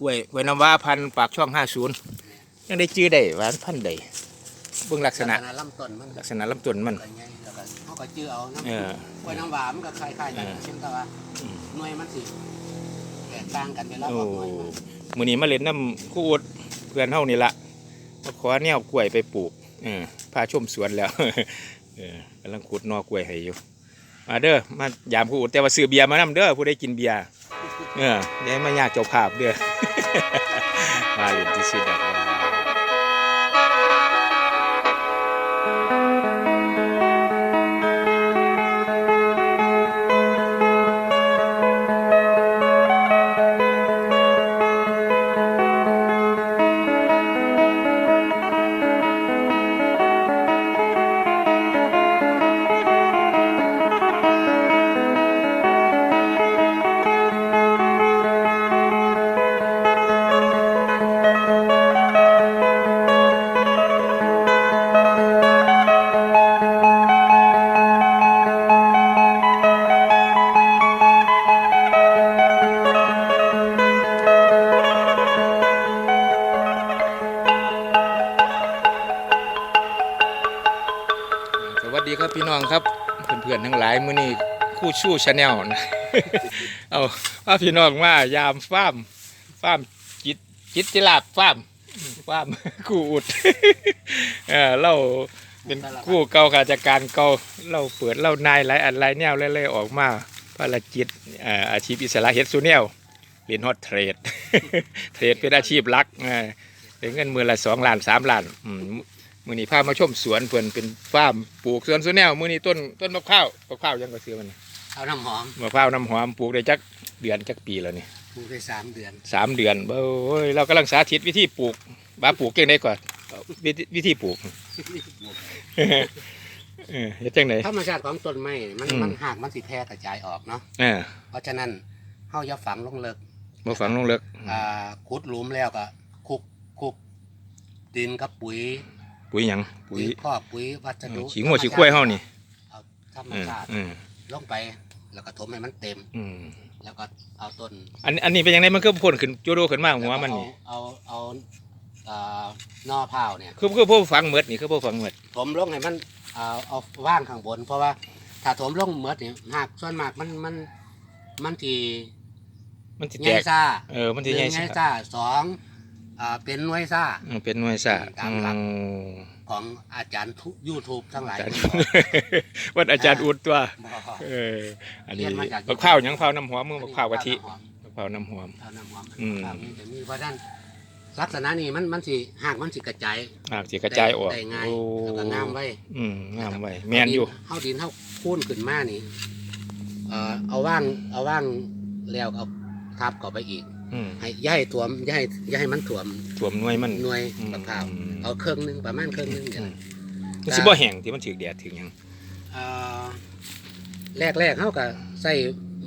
กล้วยกล้วยน้ำว้าพันธุ์ปากช่องห้าศูนย์ยังได้จื้อได้หวานพันธุ์ใดเบื้องลักษณะลำต้นมันลักษณะลำต้นมันก็ใหญ่แล้วก็เขาก็จื้อเอาน้ำเออกล้วยน้ำหวานมันก็คล้ายๆกันเออเช่นกับว่าอืมหน่วยมันสิแตกต่างกันไปแล้วโอ้ก็หน่วยมันมื้อนี้มาเล่นน้ำคู่อุดเพื่อนเฮานี่ละมาขอแนวกล้วยไปปลูกเออพาชมสวนแล้วเออกำลังขุดหนอกล้วยให้อยู่มาเด้อมายามคู่อุดแต่ว่าซื้อเบียร์มานํเด้อผู้ใดกินเบียร์ เออเดี๋ยมายากเจ้าภาพเด้อ มาเรียนที่ชิดดอก หลายมื้อนี้คู่ชู้ชาแนลนะเอาว่าพี่น้องมายามฟาร์มฟาร์มจิตจิตจิลาบฟาร์มฟาร์มคู่อุดเออเราเป็นคู่เก่าข้าราชการเก่าเราเปิดเรานายหลายอันหลายแนวเรื่อยๆออกมาภารกิจเอ่ออาชีพอิสระเฮ็ดซูแนวเรียนฮอตเทรด เทรดเป็นอาชีพหลักเออเป็นเงินมือละสองล้านสามล้านอื มมือนี้พามาชมสวนเพิ่นเป็นฟาร์มปลูกสวนสวนแนวมือนี้ต้นต้นมะพร้าวมะพร้าวยังก็ซื้อมันเอาน้ำหอมมะพร้าวน้ำหอมปลูกได้จักเดือนจักปีแล้วนี่ปลูกได้สามเดือนสามเดือนเบ้ยเรากำลังสาธิตวิธีปลูกบ้าปลูกเก่งได้ก่อนวิธีวิธีปลูกเออเฮ็ดจังไดธรรมชาติของต้นไม้มันอืมมันหากมันสิแพร่กระจายออกเนาะเออเพราะฉะนั้นเฮาอย่าฝังลงเลิกบ่ฝังลงเลิกอ่าขุดหลุมแล้วก็คลุกคลุกดินกับปุ๋ย ปุ๋ยหยังปุ๋ปุ๋ยยคอกปุ๋ยวัสดุขี้งัวขี้ควายเฮานี่เอาธรรมเออชาติเออลงไปแล้วก็ถมให้มันเต็ม อืมแล้วก็เอาต้นอันอันนี้เป็นยังไงมันก็พ่นขึ้นโจโดขึ้นมาหัวมันนี่เอาเอาเอาอ่านอพร้าวเนี่ย คือคือพวกฝังหมดนี่คือพวกฝังหมดถมลงให้มันเอาเอาว่างข้างบน เพราะว่าถ้าถมลงเมดนี่หากส่วนมากมันมันมันทีมันสิใหแตญ่กซ่าเออมันหสินึ่งใหญ่ใหญ่ซะซ่าสอง อ่าเป็นหน่วยซ่าอืมเป็นหน่วยซะตามหลักอืมของอาจารย์ยูทูบทั้งหลายอาจารย์ วัดอาจารย์อุดตัว บอก เออ อันนี้เรียนมาจากมะพร้าวหยังมะพร้าวน้ำหอมมือมะพร้าวกะทิข้าวมะพร้าวน้ำหอมน้ำหอมอืมข้าวนี่จะมีเพราะด้านลักษณะนี้มันมันสิหากมันสิกระจายหากสิกระจายออกได้ง่ายโอ้แล้วก็งามไว้อืมงามไว้แมนอยู่ เฮาดินเฮาคูนขึ้นมานี่เอ่อเอาว่างเอาว่างแล้วเอาทับเข้าไปอีก อืมให้อย่าให้ท่วมอย่าให้อย่าให้มันท่วมถ่วมหน่วยมัน หน่วยอืมมะพร้าวเอาเครื่องหนึงประมาณเครื่องหนึงเนี่ยอืมนะมันสิบ่แห้งที่มันถึกแดดถึงหยังเอ่อแรกๆเฮาก็ใส่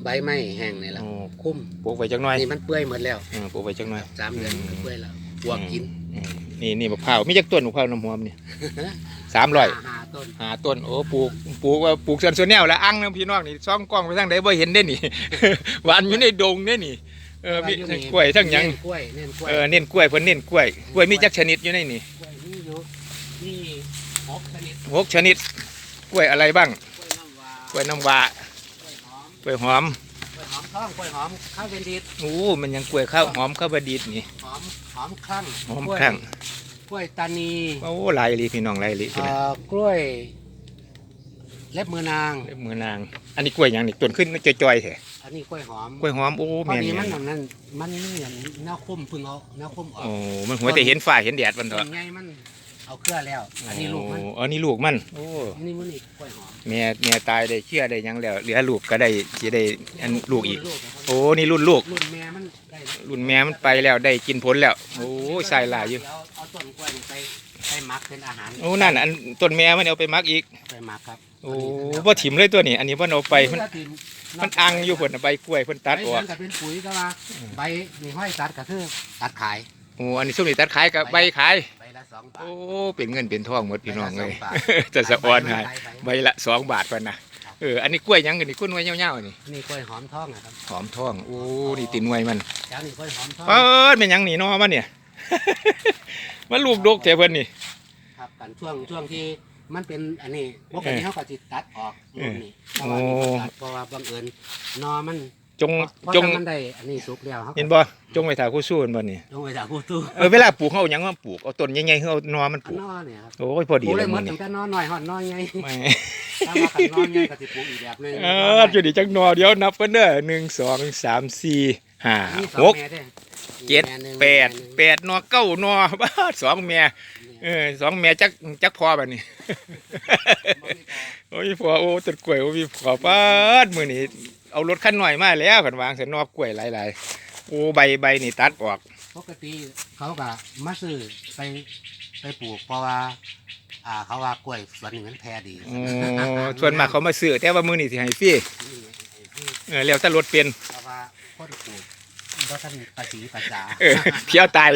ใบไม้แห้งนี่แหละโอ้ คุ้มปลูกไว้จักหน่อยนี่มันเปื่อยหมดแล้วเออปลูกไว้จักหน่อย สามเดือนอืมมันก็เปื่อยแล้วปวกกิน อืมนี่นี่มะพร้าวมีจักต้นมะพร้าวน้ำหอมนี่ สามร้อยหาต้นหาต้นโอ้ปลูกปลูกว่าปลูกส่วนส่วนแนวแล้วอังน้ำพี่น้องนี่ซ่องกล้องไปทางใดบ่เห็นได้นี่ หวานอยู่ในดงเด้นี่ เออมีทั้งกล้วยทั้งหยัง เน้นกล้วยเน้นกล้วยเออเน้นกล้วยเพิ่นเน้นกล้วย กล้วยมีจักชนิดอยู่ในนี่กล้วยนี่อยู่นี่หกชนิดหกชนิด กล้วยอะไรบ้าง กล้วยน้ำว้ากล้วยน้ำว้ากล้วยหอมกล้วยหอมกล้วยหอมทองกล้วยหอมข้าวเวนดิตโอ้มันยังกล้วยข้าวหอมข้าวบดีดนี่หอมหอมคลั่งหอมกล้วยข้างกล้วยตานีโอ้หลายอีหลีพี่น้องหลายอีหลีพี่เอ่นะอกล้วย เล็บมือนางเล็บมือนาง อันนี้กล้วยหยังนี่ต้นขึ้นจอยๆแท้ อันนี้กล้วยหอมกล้วยหอมโอ้พอแม่นดีแม่มันนอย่างนั้นมันนี่อย่างแนวคุ้มเพึ่งเอาแนวคุ้มออกโอ้มันหัวแต่เห็นฝ้าเห็นแดดมันเถต้อะนใหญ่มันเอาเครือแล้ว อันนี้ลูกมันโอันนี้ลูกมันโอ้อันนี้มันอีกกล้วยหอมแม่แม่ตายได้เชื่อได้หยังแล้วเหลือลูกก็ได้สิได้อันลูกอีก รุ่นโอ้นี่รุ่นลูก รุ่นแม่มันได้แล้วรุ่นแม่มันไปแล้วได้กินผลแล้ว โอ้ยใส่หลายอยู่ เดี๋วเอาต้นกล้วยนี่ไปไปหมักเป็นอาหารโอ้นั่นอันต้นแม่มันเอาไปมักอีก ไปหมักครับโอ้บ่ถิ่มเลยตัวนี้ อันนี้เพิ่นเอาไปเพิ่นเพื่อที่มันอังอยู่เพิ่นเอาใบกล้วยเพิ่นตัดออกใบมันก็เป็นปุ๋ยก็ว่าใบมีห้อยตัดก็คือตัดขายโอ้อันนี้ซุมนี่ตัดขายกับใบขาย ใบละสองบาท โอ้เป็นเงินเป็นทองหมดพี่น้องเลย ใบละสองบาท จะสะออนให้ใบใบละสองบาทเพิ่นน่ะครับเอออันนี้กล้วยหยังกันนี่กล้วยหน่วยยาวๆนี่นี่กล้วยหอมทองนะครับหอมทองโอ้นี่ติหน่วยมันเจ้านี่กล้วยหอมทองเปิดเป็นหยังนี่เนอมันเนี่ย มันลูกดกแถวเพิ่นนี่ครับกันช่วงช่วงที่ มันเป็นอันนี้ปกติเขาก็จะตัดออกลูกนี่เพโอ้ราะว่านี่ตัดเพราะว่าบังเอิญนอมันจงเพราะจงถ้ามันได้อันนี้สุกแล้วเขาเห็นบ่จงไว้ถ่าคู่สู้มันบ่นี่จงไปจากผู้ตู้เออเวลาปลูกเขาเอาหยังมาปลูกเอาต้นใหญ่ๆเขาเอานอมันปอันลูกนอเนี่ยครับโอ้ยพอดีปลูกเลเลยยหมมัดนตั้นี่งแต่นอน้อยหอดนอไงไม่ถ้าว่ากันนอไงก็สิปลูกอีกแบบหนึงเออจุดนี้จักหนอเดียวนับกันเด้อหนึ่งสองสามสี่ห้ามีสอหงกแม่ด้อ เจ็ดแม่หนึ่งแปดม่หนึ่งแปดหนอเก้าหนอบ้าสองแม่เออสองแม่จักจักพอแบบนี้โอ้ยพอโอ้ต้นกล้วยโอ้ยพอป้าดมือนี้เอารถคันหน่อยมาแล้วกันวางเสนอบกล้วยหลายๆโอ้ใบใบนี่ตัดออกปกติเขาก็มาซื้อไปไปปลูกเพราะว่าอ่าเขาว่ากล้วยสวนนี้มันแพรดีโอ้ส่วนมากเขามาซื้อแต่ว่ามือนี่สิให้ฟรีนี่ไอ้ที่เออแล้วถ้ารถเป็นเพราะว่าคนปลูก เพราะท่านภาษีภาษาเออเที่ยวตาย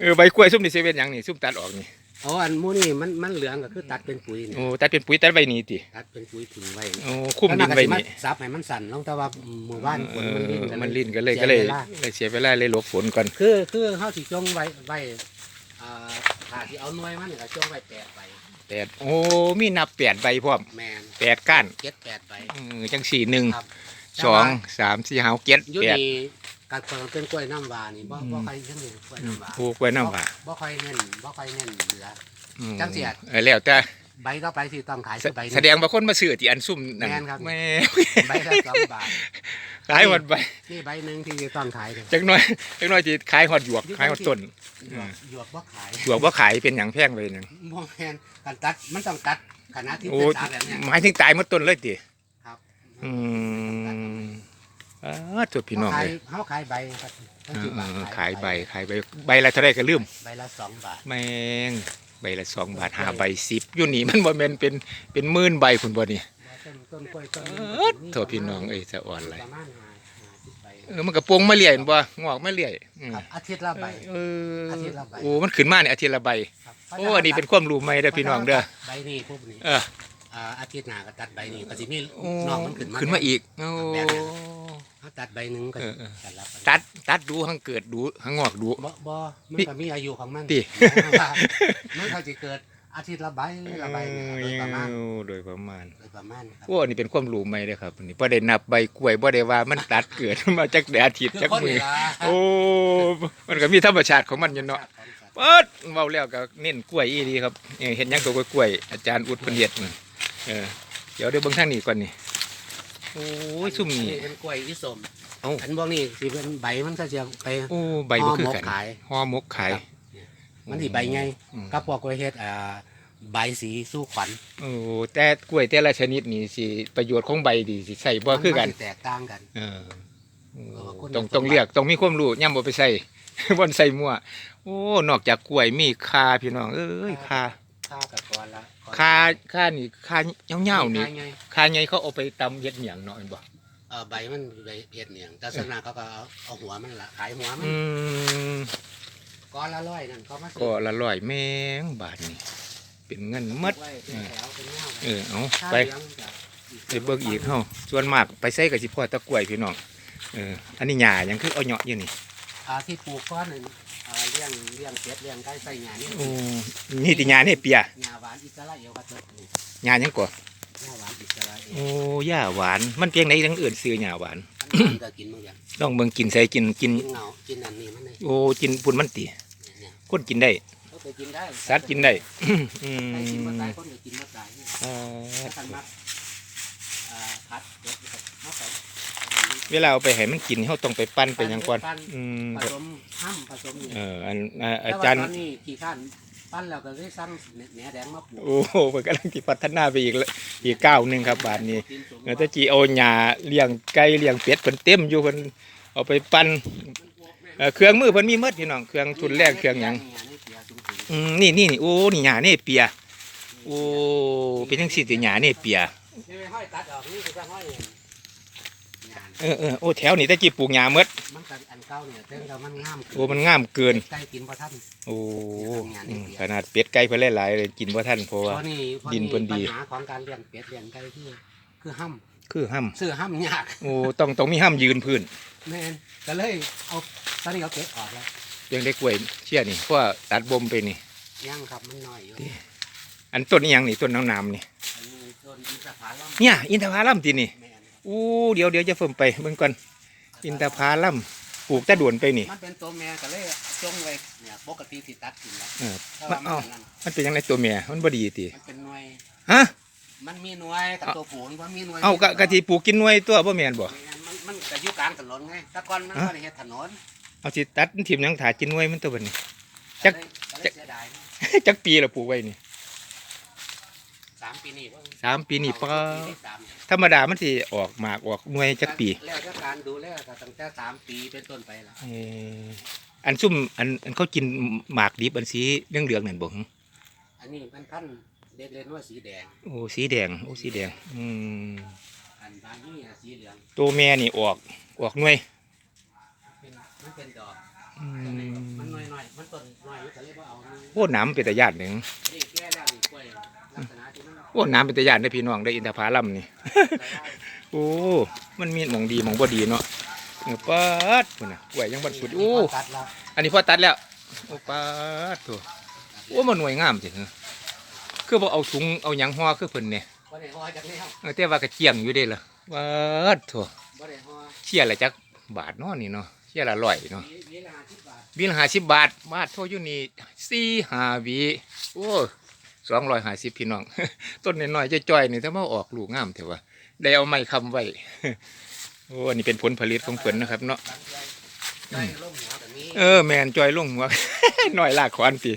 เออใบกล้วยซุ่มนี่เซเว่นหยังนี่ซุ่มตัดออกนี่โอ้อันหมูนี่มันมันเหลืองก็คือตัดเป็นปุ๋ยนี่โอ้ตัดเป็นปุ๋ยตัดใบนี้ติตัดเป็นปุ๋ยถึงไว้นี่โอ้คุ้มดินใบนี้แล้วก็สิมาซับให้มันสั่นลงแต่ว่าหมู่บ้านฝนมันลิ้นเอกัอมันลิ้นก็เลยก็เลยสีวาเลยเสียเวลาเลยหลบฝนก่อนคือคือเฮาสิจงไว้ไว้อ่าถ้าสิเอาหน่วยมันนี่ก็จงไว้แปดใบแปดโอ้มีนับแปดใบพร้อมแมนแปดก้านเจ็ดแปดใบ เออจังสี่หนึ่งครับ สองสามสี่ห้าหกเจ็ดอยู่แปด นี่กัดเปิดเป็นกล้วยน้ำว้านี่บ่อืม บ่ค่อยเน้นกล้วยน้ำว้าปลูกไว้น้ำว่าบ่ค่อยเน้นบ่ค่อยเน้นเหลือ อืมจังสิอะเออแล้วแต่ใบต่อไปสิต้องขายแสคือใบหนึ่ แสดงว่าคนมาซื้อที่อันซุ่มนั่นแม่นครับ แม่ใบละสองบาทขายหมดใบนี่ใบหนึ่งที่จะต้องขายเลย จักหน้อยจักหน้อยที่ขายหอดหยวก ขายหอดต้นหยวกหยวกบ่ขายหยวกว่าขายเป็นอย่างแพงเลยนั่นบ่แม่นการตัดมันต้องตัดขนาดที่โอ้เป็นตาแบบเนี้ยหมายถึงตายหมดต้นเลยติครับ อืมอ่าจุดพี่น้องเขาเลขายยเขาขายใบครับเออเออขายใบขายใบใบละเท่าไรก็ลืม ใบละสองบาทแมงใบละสองบาทห้าใบสิบอยู่นี่มันบ่แม่นเป็นเป็นหมื่นใบคุณบ่นี่ต้นต้นกล้วยต้นเอนี้อโทษพี่น้องเอ้ยสะอ่อนเลยประมาณห้าห้าสิบใบเออมันกระโปรงมาเลี่ยเห็นบ่งอกมาเลี่ยอืมครับอาทิตย์ละใบ เอออาทิตย์ละใบ โอ้มันขึ้นมาเนี่ยอาทิตย์ละใบครับโอ้อันนี้เป็นความรู้ใหม่เด้อพี่น้องเด้อใบนี้ปุ๊บนี่เออ อ่าอาทิตย์หน้าก็ตัดใบนี้ก็สิมีโอ้น้องมันขึ้นมาขึ้นมาอีกโอ้เขาตัดใบหนึ่งก็เออเออตัดรับตัดตัดดูหังเกิดดูหังงอกดู บ่บ่มันพี่ก็มีอายุของมันติ มันเขาจะเกิดอาทิตย์ละใบละใบเนี่ยโดยประมาณเออโดยประมาณโดยประมาณครับ โอ้อันนี้เป็นความรู้ใหม่เด้อครับอันนี้บ่ได้นับใบกล้วยบ่ได้ว่ามันตัดเกิด มาจากแดดอาทิตย์จากมือโอ้มันก็มีธรรมชาติของมันอยู่เนาะเปิดเว้าแล้วก็เน้นกล้วยอีดีครับเออเห็นหยังก็กล้วยๆอาจารย์อุดเพิ่นเฮ็ดนั่น เออเดี๋ยวเดี๋ยวเบิ่งทางนี้ก่อนนี่โอ้ยซุ่มนี่เป็นกล้วยอีสมเอ้าอันพวกนี้สิเป็นใบมันก็จะไปโอ้ใบบ่คือกันห่อหมกขายห่อหมกขายมันสิใบไงอืมกับพวกกล้วยเฮ็ดอ่าใบสีสู้ขวัญโอ้แต่กล้วยแต่ละชนิดนี่สิประโยชน์ของใบดีสิใส่บ่คือกันมัสิแตกต่างกัน เออโอ้เออคนต้องสมบัติต้องเรียกต้องมีความรู้ย่ำบ่ไปใส่บ่นใส่มั่วโอ้นอกจากกล้วยมีคาพี่น้องเอ้ยคา ค่ากับก่อนละคาคานี่คาเงาๆนี่ค่ไงคาไงเขาเอาไปตำเฮ็ดเหนียงเนาะเห็นบ่เออใบมันใบเฮ็ดเนี่ยแต่ส่วนมากเขาก็เอาเอาหัวมันละขายหัวมันอืมก้อนละร้อยนั่นเขามาซื้ก็ละร้อยแมงบาทนี่เป็นเงินหมดไว้เป็นแถวเป็นแนวเออเอาค่าไปเลี้ยงจะไปเบิ่งอีกเฮาส่วนมากไปใส่กับสิพ่อตะกล้วยพี่น้องเอออันนี้หญ้าหยังคือเอาเหยาะอยู่นี่อ่าที่ปลูกก้อนนึงอ่าเลี้ยงเลี้ยงเป็ดเลี้ยงไก่ใส่หญ้านี่โอ้นี่ติหญ้านี่เปียหญ้าหวานอิสราเอลก็เจอนี่หญ้าหยังก่อหญ้าหวานอิสราเอลโอ้หญ้าหวาน มันเพียงใดจังอื่นซื้อหญ้าหวานอันนั้นก็กินเหมือนกันลองเบิ่งกินใส่กินกินกินเงากินอันนี้มันเลยโอ้กินปุ่นมันติเนี่ยคนกินได้ก็ไปกินได้สัตว์กินได้ อืใครกินมมาตายคนก็กินมาตายเนี่ยเอ่อถ้าคันมักอ่าพัดเด็ดครับเอาไป เวลาเอาไปให้มันกินเฮาต้องไปปั้นไปหยังก่อนอืมผสมห้ำผสมนี่เอออันอ่าอาแต่ว่าจารย์ตอนนี้กี่ขั้นปั้นแล้วก็ได้สั่งแหนแดงมาปลูกโอ้โหมันกำลังที่พัฒนาไปอีกละอีกก้าวหนึ่งครับบาทนี้เออแตะจีเอาหญ้าเลี้ยงไก่เลี้ยงเป็ดเพิ่นเต็มอยู่เพิ่นเอาไปปั้นเอ่อเครื่องมือเพิ่นมีหมดพี่น้องเครื่องทุนแรกเครื่องหยัง อืมนี่นี่นี่โอ้นี่หญ้านี่เปียโอ้เป็นจังซี่ติหญ้านี่เปีย นี่ไปห้อยตัดออกนี่คือจะห้อยหญ้าน่ะ เออเออโอ้แถวนี้ตะกี้ปลูกหญ้าหมดมันก็อันเก่าเนี่ยเพิ่งเรามันงามโอ้มันงามเกินใกล้กินบ่ทันโอ้อืมขนาดเป็ดไก่เพิ่นหลายๆเลยกินบ่ทันเพราะว่า เพราะนี่เพราะดินเพิ่นดี ปัญหาของการเลี้ยงเป็ดเลี้ยงไก่คือคือห้ำคือห้ํซื้อห้ำยากโอ้ต้องต้องมีห้ํยืนพื้นแม่นก็เลยเอาตอนนี้เอาเป็ดออกแล้วยังได้กล้วยเชี่ยนี่เพราะว่าตัดบ่มไปนี่ ย่างครับมันน้อยอยู่อันต้นอีหยังนี่ต้นน้ำๆนี่อันนี้ต้นอินทผลัมเนี่ยอินทผลัมตินี่แม่น อู้เดี๋ยวเดี๋ยวจะเพิ่มไปเบิ่งก่อนอินทผลัมปลูกแต่ด่วนไปนี่ มันเป็นตัวแม่ก็เลยจงไว้เนี่ยปกติสิตัดกินแล้วเออแต่มาว่ามันเอานั่นมันเป็นยังไงตัวเมียมันบ่ดีติมันเป็นหน่วยฮะมันมีหน่วยกับตัวผูนว่ามีหน่วยเอากะกะที่ปลูกกินหน่วยตัวบ่แม่นบ่มันมันก็อยู่กลางถนนไงแตะกอนมันฮะก็ได้เฮ็ดถนนเอาสิตัดทิ่มหยังถากินหน่วยมันตัวบัดนี้จักก็เลยก็เลยเสียดายนะจักปีละปลูกไว้นี่สามปีนี่เพิ่งสามปีนี่เอาปะปีที่สามธรรมดามันสิออกหมากออกหน่วยจักปี แล้วก็การดูแลก็ตั้งแต่สามปีเป็นต้นไปละเอ่ออันซุ่มอันอันเขากินหมากดิบอันสีเหลืองๆนั่นบ่หึอันนี้มันพันธุ์เด็ดเล่นว่าสีแดง โอ้สีแดงโอ้สีแดง อืมอันบางนี่อะสีเหลืองตัวแม่นี่ออกออกหน่วยเป็นมันเป็นดอกอืแต่นี่มมันน้อยน้อยๆมันต้นน้อยอยู่ก็เลยว่าเอานี่โอ้น้ำเป็นตาญาติหนึ่งนี่แก่แล้วนี่กล้วยลักษณะที่มัน โอ้น้ำเป็นตาญาติได้อพี่น้องได้ออินทผลัมนี่ โอ้ มันมีหมองดีหมองบ่ดีเนาะเออปัดพุ่นน่ะกล้วยยังบัดสุดโอ้ตัดแล้วอันนี้พอตัดแล้ว โอ้ปัดโถโอ้มันหน่วยงามสิเออคือบ่เอาถุงเอาหยังห่อคือเพิ่นเนี่ยบ่ได้ห่อจากแล้วเออแต่ว่าก็เจียงอยู่เด้ล่ะปัดโถบ่ได้ห่อเชี่ยละจักบาทเนาะนี่เนาะเชี่ยละร้อยเนาะมีมีละ50บาทบิล50บาทบาทโทอยู่นี่4 5วีโอ้ 250พี่น้อง ต้นน้อยๆจ้อยๆนี่ถ้ามาออกลูกงามเถอะว่าได้เอาไม้ค้ำไว้โอ้อันนี้เป็นผลผลิตของเพิ่นนะครับ เนาะบางใจใจลงหัวแบบนี้เออแมนจอยลงหัวหน่อยลากขวานปี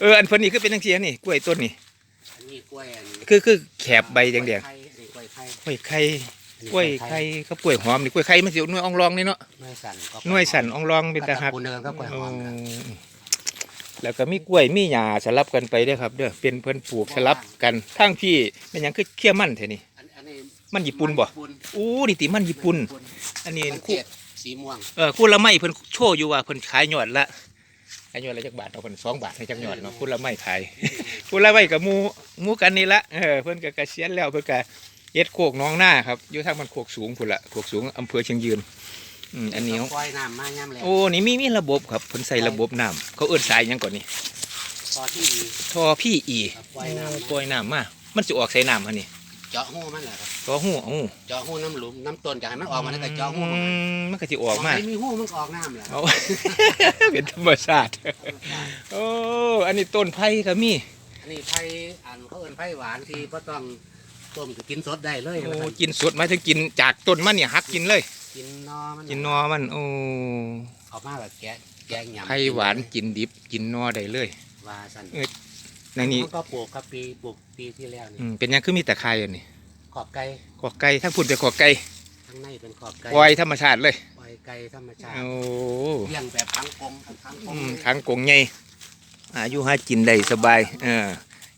เอออันเพิ่นนี่คือเป็นจังซี่นี่กล้วยต้นนี่อันนี้กล้วยอันนี้คือคือแขบใบแดงกล้วยไข่อันนี้กล้วยไข่ๆกล้วยไข่กล้วยไข่กับกล้วยหอมนี่กล้วยไข่มันสิหน่วยอ่องรองนี่เนาะหน่วยสั่นก็หน่วยสั่นอ่องรองเป็นตาหักปูเนินก็กล้วยหโอ้อมครับ แล้วก็มีกล้วยมีหญ้าสลับกันไปเด้อครับเด้อเป็นเพิ่นปลูกสลับกันทั้งพี่เป็นหยังคือเขี้ยมันแท้นี่อันอันนี้มันญี่ปุ่นบ่ญี่ปุ่นอู้นี่ติมันญี่ปุ่น อันนี้มันคู่เจ็ดสีม่วงเออคู่ละไม้เพิ่นโชว์อยู่ว่าเพิ่นขายยอดละขายยอดละจักบาทเอาเพิ่นสองบาทให้จักยอดเนาะคู่ละไม้ขาย คู่ละไม้กับหมูหมูกันนี่ละเออเพิ่นก็เกษียณแล้วเพิ่นก็เฮ็ดโคกหน้องหน้าครับอยู่ทางมันโคกสูงพุ่นละโคกสูงอำเภอเชียงยืน อืมอันนี้ของปล่อยน้ำมาย่ำแล้โอ้นี่มีมีระบบครับเพิ่นใส่ระบบน้ำเขาเอิ้นสายหยังก่อนนี่พอที่ดีท่อพี่อีครับปล่อยน้ำปล่อยน้ำมามันสิออกใส่น้ำหั่นนี่เจาะหูมันแหละครับท่อหูเอ้าเจาะหูน้ำหลุมน้ำต้นจากให้มันออกมาแล้วก็เจาะหูมันอืมมันก็สิออกมา ไม่มีหูมันก็ออกน้ำแหละเอา เป็นธรรมชาติโอ้อันนี้ต้นไผ่ก็มีอันนี้ไผ่อันเขาเอิ้นไผ่หวานที่ก็ต้องต้มกินสดได้เลยโอ้ว่าซั่นกินสดหมายถึงกินจากต้นมันเนี่ยหักกินเลย กินนอมันกินนอมัน โอ้ออกมาแบบแกะแกงหยำไผ่หวานกินดิบกินนอได้เลยว่าสันในนี้มันก็ปลูกครับปีปลูกปีที่แล้วนี่อืมเป็นหยังคือมีแต่ไข่อันนี้ขอบไก่ขอกไก่ทั้งพุ่นเป็นขอกไก่ข้างในเป็นขอบไก่ปล่อยธรรมชาติเลยปล่อยไก่ธรรมชาติโอ้เลี้ยงแบบทั้งกลมทั้งกลอืมมทางกงใหญ่อายุหากินได้สบาย เออ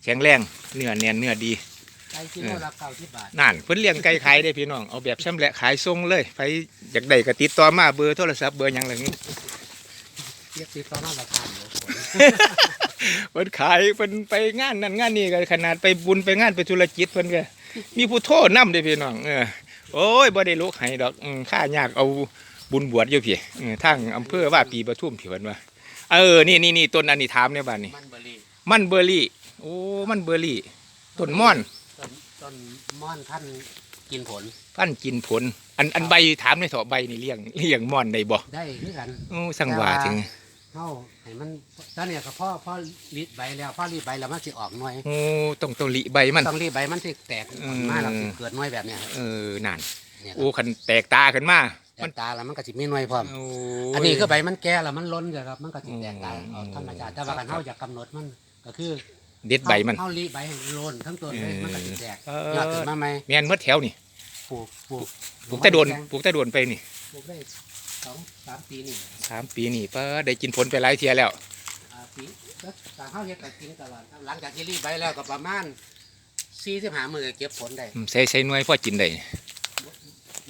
แข็งแรงเนื้อเนียนเนื้อดี ไก่กิโลละเก้าสิบบาทนั่นเพิ่นเลี้ยงไก่ขายได้พี่น้องเอาแบบชำแหละขายส่งเลยใครอยากได้ก็ติดต่อมาเบอร์โทรศัพท์เบอร์หยังไรนี้เรียกติดต่อมาราคาเดียวผลเพิ่นขายเพิ่นไปงานนั่นงานนี่ก็ขนาดไปบุญไปงานไปธุรกิจเพิ่นก็มีผู้โทษนำเด้พี่น้องเออโอ้ยบ่ได้ลูกให้ดอกอืมค่ายากเอาบุญบวชอยู่พี่เออทางอำเภอว่าปีปทุมพี่เพิ่นว่าเออนี่นี่นี่ต้นอันนี้ถามในบ้านนี่มันเบอร์รี่มันเบอร์รี่ โอ้ มันเบอร์รี่ ต้นม่อน ต้นต้นม่อนท่านกินผล พันธุ์กินผล อันอันใบถามในเถาะใบนี่เลี้ยงเลี้ยงม่อนได้บ่ได้คือกันโอ้สังว่าถึงเฮาให้มันตอนเนี้ยก็พ่อพ่อรีดใบแล้วพ่อรีดใบแล้วมันสิออกหน่วยโอ้ต้องต้องลิใบมัน ต้องรีดใบมันสิแตกอืมมาแล้วสิเกิดหน่วยแบบเนี้ยครับเออนั่นเนี่ยคโอ้รับคันแตกตาขึ้นมาแตกตาแล้วมันก็สิมีหน่วยพร้อม โอ้อันนี้คือใบมันแก่แล้วมันล้นจ้ะครับ มันก็สิแตกตาอืมออกธรรมชาติแต่ว่าการเฮาอยากกำหนดมันก็คือ เด็ดใบมันเฮารีดใบให้โลนทั้งต้นเลยเออมันก็สิแตกเออยอดขึ้นมาใหม่แม่นเมื่อแถวนี่ปลูกปลูกปลูกแต่โดนปลูกแต่โดนไปนี่ปลูกได้สองสามปีนี่สามปีนี่ป้าได้กินผลไปหลายเทียแล้วอ่าปีก็ตามเฮาเฮ็ดก็กินตลอดครับหลังจากที่รีดใบแล้วก็ประมาณ45มื้อเก็บผลได้อืมใส่ใส่หน่วยพ่อกินได้บ่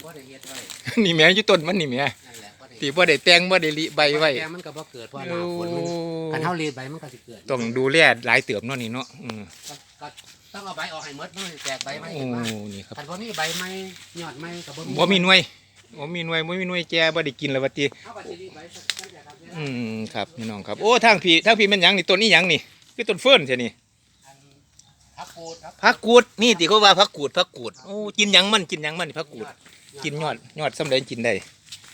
บ่ได้เฮ็ดไว้นี่แหม่อยู่ต้นมันนี่แหม่นั่นแหละ บ่ได้ที่บ่ได้แต่งบ่ได้ลิใบไว้แกมันก็บ่เกิดเพราะหน้าฝนมันคันเฮารีดใบมันก็สิเกิดต้องดูแลหลายเติบเนาะนี่เนาะอืมก็ก็ต้องเอาใบออกให้หมดมันสิแตกใบใหม่โอ้ขึ้นมานี่ครับคันบ่มีใบใหม่ยอดใหม่ก็บ่มีบ่มีหน่วยบ่มีหน่วยบ่มีหน่วยแก่บ่ได้กินแล้วว่าติเฮาก็สิรีดใบสักจังครับเนี่ยอืมครับพี่น้องครับโอ้ทางพี่ทางพี่แม่นหยังนี่ต้นนี้หยังนี่ คือต้นเฟิร์นใช่นี่อันพักปูดครับผักกูดนี่ติเขาว่าผักกูดผักกูดโอ้กินหยังมันกินหยังมันนี่ผักกูดยอกินยอดยอดสำเร็จกินได้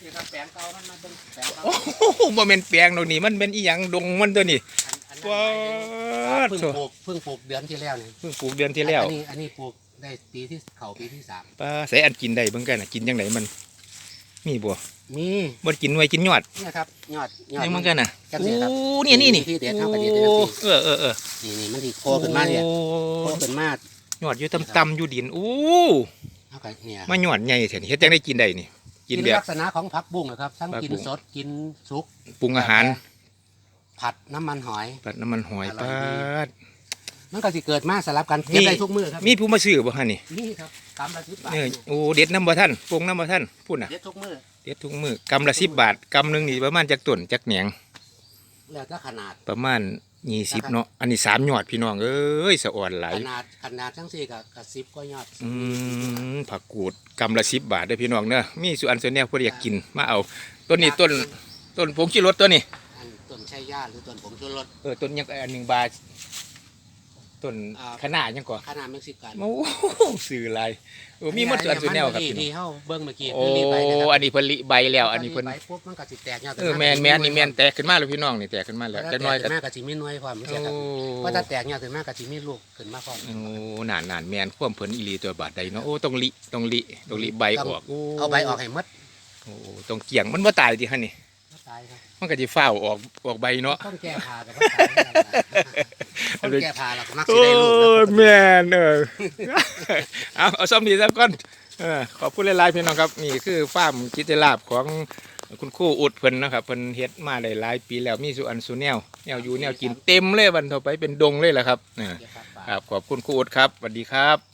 นี่ครับแปลงเก่ามันมาเป็นแปลงเก่าโอ้โหบ่แม่นแปลงดอกนี่มันเป็นอีหยังดงมันตัวนี้อันว้าอันวนั้นเพิ่งปลูกเพิ่งปลูกเดือนที่แล้วนี่เพิ่งปลูกเดือนที่แล้วอันนี้อันนี้ปลูกได้ปีที่เขาปีที่สามป้าใส่อันกินได้เบิ่งกันน่ะกินจังไดมันมีบ่มีบ่กินหน่วยกินยอดเนี่ยครับยอดยอด ยังมันกันน่ะจังโอ้ซี่ครับนี่นี่นี่ที่เด็ดเท่ากับเด็ดเลยครับพี่เออเออเออนี่นี่มันที่โคขึ้นมาเนี่ยโอ้โคขึ้นมายอดอยู่ต่ำๆอยู่ดินโอ้เท่ากับเนี่ย มายอดใหญ่แท้นี่เฮ็ดจังได้กินได้นี่ กินแบบ ลักษณะของผักบุ้งนะครับ ทั้งผักกินบุ้ง สดกินสุก ปรุงอาหารผัดน้ำมันหอย ปัดน้ำมันหอยอร่อยปาดีดมันก็สิเกิดมาสลับกันนี่เก็บได้ทุกมื้อครับมีผู้มาซื้อบ่ฮะนี่นี่ครับกำละสิบบาทเนี่ยโอ้เด็ดน้ำบ่ท่านปรุงน้ำบ่ท่านพูดน่ะเด็ดทุกมื้อเด็ดทุกมือกำละ10บาทกำหนึงนี่ประมาณจักต้นจักแหนงแล้วก็ขนาดประมาณ 20เนาะอันนี้สามยอดพี่น้องเอ้ยสะอ่อนหลายขนาดขนาดทั้งสี่กับกับสิบก็ยอดอืมผักกูดกำละ10บาทเด้อพี่น้องเด้อมีสุอันส่วนแนวผู้ใดอยากกินมาเอาต้นนี้ต้นต้นผงชูรสตัวนี้อันต้นใช้ย่าหรือต้นผงชูรสเออต้นยังอันหนึ่งบาท ต้นอ่า ขนาดยังก่อนขนาดเม็กซิกันโอ้โหสื่ออะไรเออมีหมดส่วนส่วนแนวครับที่พี่น้ที่องเฮาเบิ่งเมื่อกี้โอ้คือรีดใบนะคอัรับนนี้เพิ่นลิใบแล้ว อันนี้เพิ่นใบปุ๊บมันก็สิแตกยอดเออแมนแมนนี่แมนแตกขึ้นมาแล้วพี่น้องนี่แตกขึ้นมาแล้วแล้จัวกหน้อยแตก็กมากก็สิมีหน่วยความโอ้เสียครับว่าถ้าแตกยอดถึงมากก็สิมีลูกขึ้นมาพร้อม โอ้หนานหนานแมนความเพิ่นอีหลีตัวบาดใดเนาะโอ้ต้องลิต้องลิต้องลิใบออกโเอาใบออกให้หมดโอ้ต้องเกี่ยงมันบ่ตายติฮะนี่ก็ตายครับมันก็สิฟ้าวออกออกใบเนาะ ต้นแก้ผ่ากับว่าตาย ต้นแก้ผ่าเราก็มักสิโอ้ได้ลูกแล้วแมนเออเอาเอาซ่อมดีซะก่อนเออขอบคุณหลายๆพี่น้องครับนี่คือฟาร์มกิจลาบของคุณครู่อุดเพิ่นนะครับเพิ่นเฮ็ดมาได้หลายปีแล้วมีสุอันสุแนวแนวอยู่แนวกินเต็มเลยวันต่อไปเป็นดงเลยแหละครับเออเก็บผักป่าครับขอบคุณครูอุดครับสวัสดีครับ